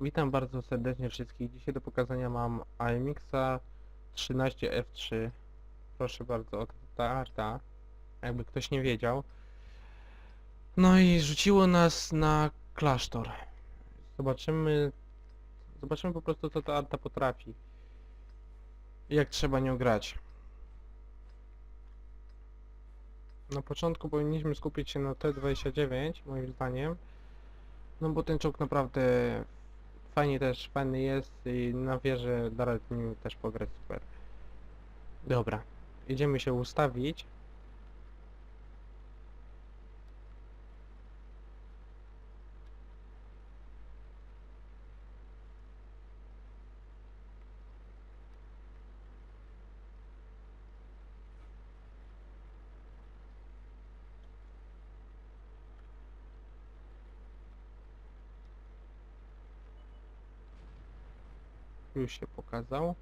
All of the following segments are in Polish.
Witam bardzo serdecznie wszystkich. Dzisiaj do pokazania mam IMX-a 13F3. Proszę bardzo, ta arta. Jakby ktoś nie wiedział. No i rzuciło nas na klasztor. Zobaczymy... Zobaczymy po prostu co ta arta potrafi. Jak trzeba nią grać. Na początku powinniśmy skupić się na T29, moim zdaniem. No bo ten czołg naprawdę fajnie też, fajny jest i na wieżę da radę nim też pograć super. Dobra, idziemy się ustawić. Już się pokazał.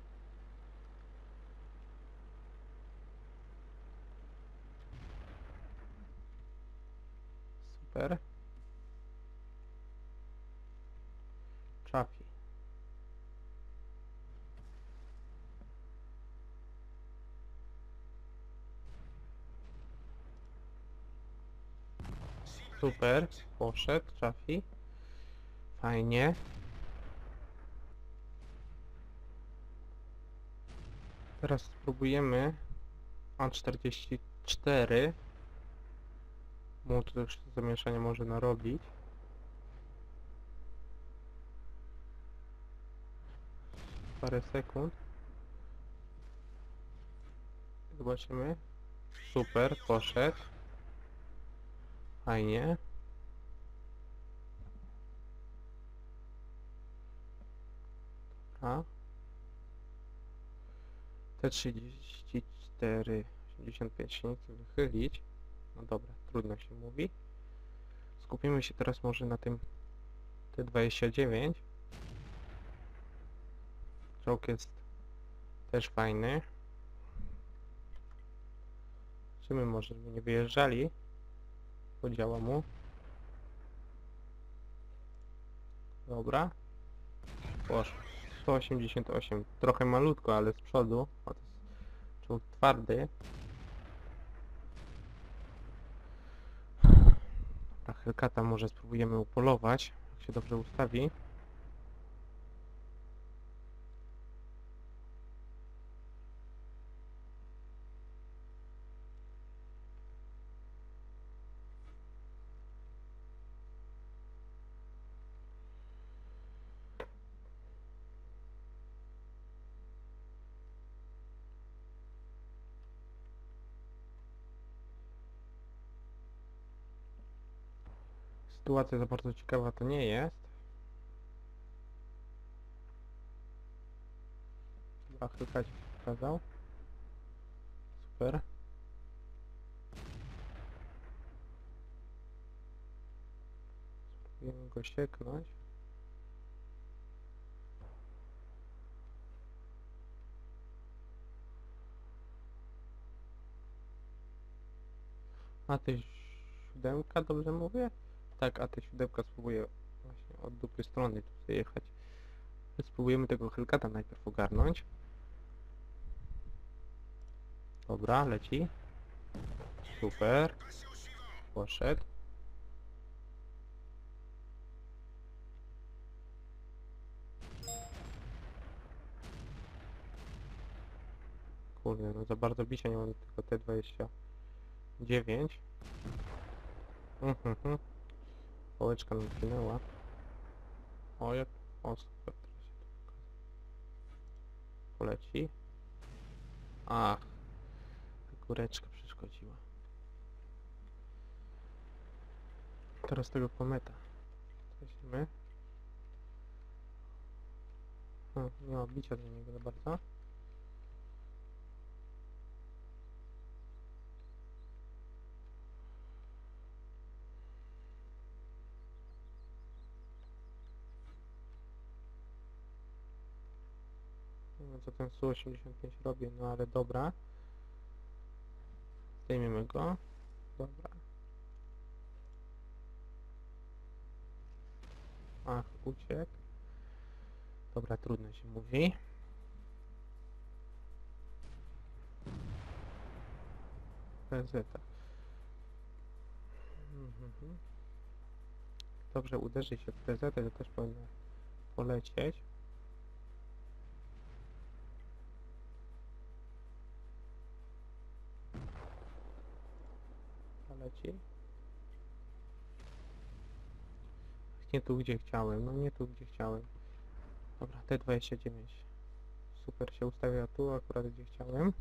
Super. Trafi. Super, poszedł, trafi. Fajnie. Teraz spróbujemy A44. Mu to też zamieszanie może narobić. Parę sekund. Zobaczymy. Super, poszedł. Fajnie. A. T34, 85 się nie chce wychylić. No dobra, trudno się mówi. Skupimy się teraz może na tym T29. Czołg jest też fajny. Czy my może żeby nie wyjeżdżali? Podziała mu. Dobra. Poszło. 188. Trochę malutko, ale z przodu. O, to jest czołg twardy. Hellcata może spróbujemy upolować, jak się dobrze ustawi. Sytuacja za bardzo ciekawa to nie jest. Chyba się pokazał. Super. Spróbujemy go sieknąć. A ty siódemka, dobrze mówię? Tak, a ty siódemka spróbuję właśnie od dupy strony tu zajechać. Spróbujemy tego Hellcata najpierw ogarnąć. Dobra, leci. Super. Poszedł. Kurde, no za bardzo bicia nie mam tylko T29. Mhm, mhm. Pałeczka nam zginęła. O, jak... O, super, teraz się to pokaże. Poleci. Ach. ta Kureczka przeszkodziła. Teraz tego kometa. Weźmy. O, nie ma bicia do niego za bardzo. Wiem co ten Su-85 robi, no ale dobra. Zdejmiemy go. Dobra. Ach, uciekł. Dobra, trudno się mówi. PZ. Mhm. Dobrze, uderzy się w PZ, to też powinno polecieć. Nie tu, gdzie chciałem. No nie tu, gdzie chciałem. Dobra, T29. Super się ustawia tu, akurat gdzie chciałem.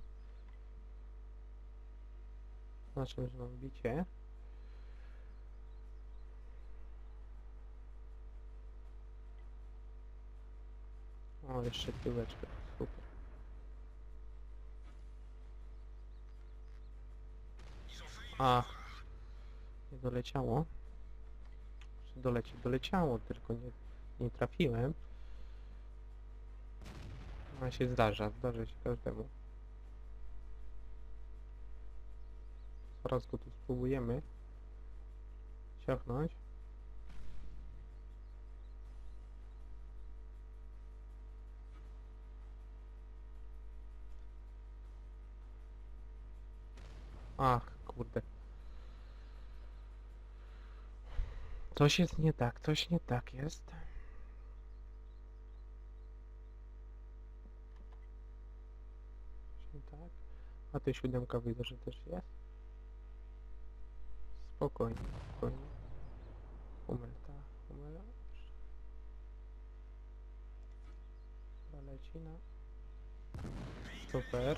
Znaczy, że mam bicie. O, jeszcze tyłeczkę. Super. A, nie doleciało. Doleci? Doleciało, tylko nie, nie trafiłem. A się zdarza, zdarza się każdemu. Zaraz go tu spróbujemy ciachnąć. Ach, kurde. Coś jest nie tak, coś nie tak jest. Tak. A ty siódemka widzę, że też jest. Spokojnie, spokojnie. Humel, ta, humel. Chyba leci na... Super.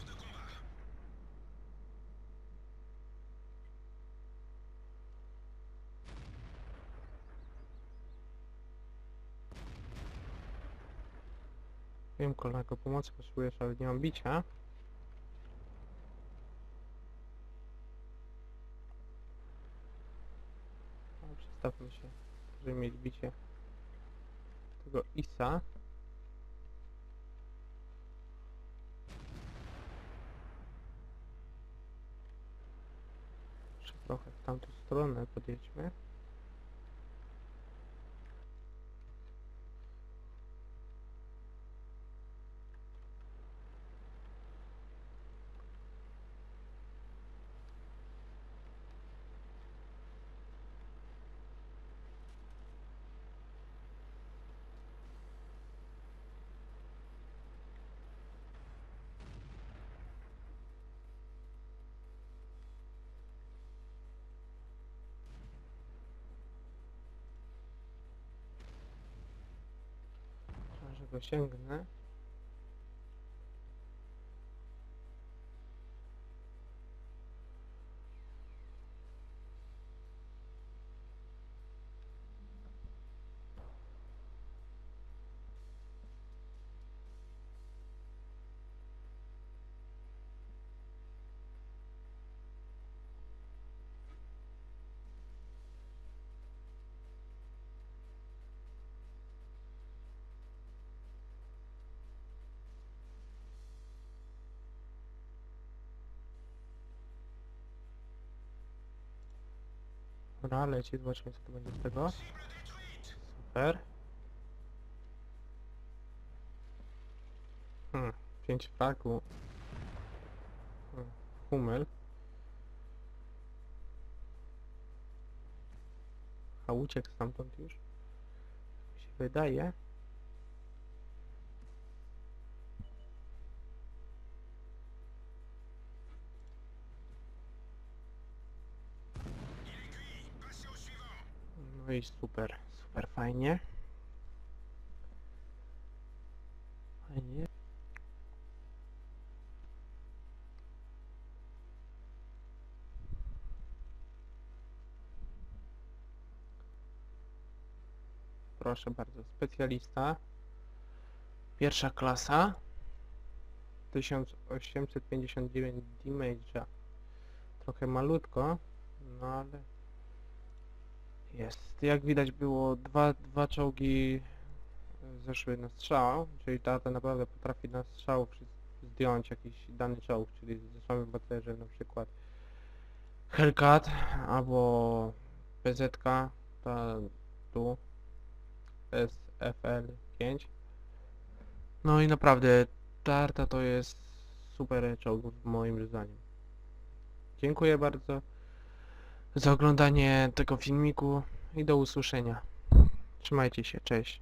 Wiem kolego, pomocy potrzebujesz, ale nie mam bicia. No, Przestawmy się, żeby mieć bicie tego Isa. Jeszcze trochę w tamtą stronę podjedźmy. Może Dobra, leci, zobaczymy co to będzie z tego. Super. Hmm, 5 fragu. Hmm, Hummel. A uciekł stamtąd już? Mi się wydaje. No i super, super fajnie. Fajnie. Proszę bardzo, specjalista. Pierwsza klasa. 1859 damage'a. Trochę malutko, no ale jest. Jak widać było dwa, dwa czołgi zeszły na strzał, czyli ta, ta naprawdę potrafi na strzał zdjąć jakiś dany czołg, czyli ze słabym baterzem na przykład Hellcat albo PZ, ta tu SFL 5 No i naprawdę, Tarta to jest super czołg w moim zdaniem. Dziękuję bardzo za oglądanie tego filmiku i do usłyszenia. Trzymajcie się, cześć.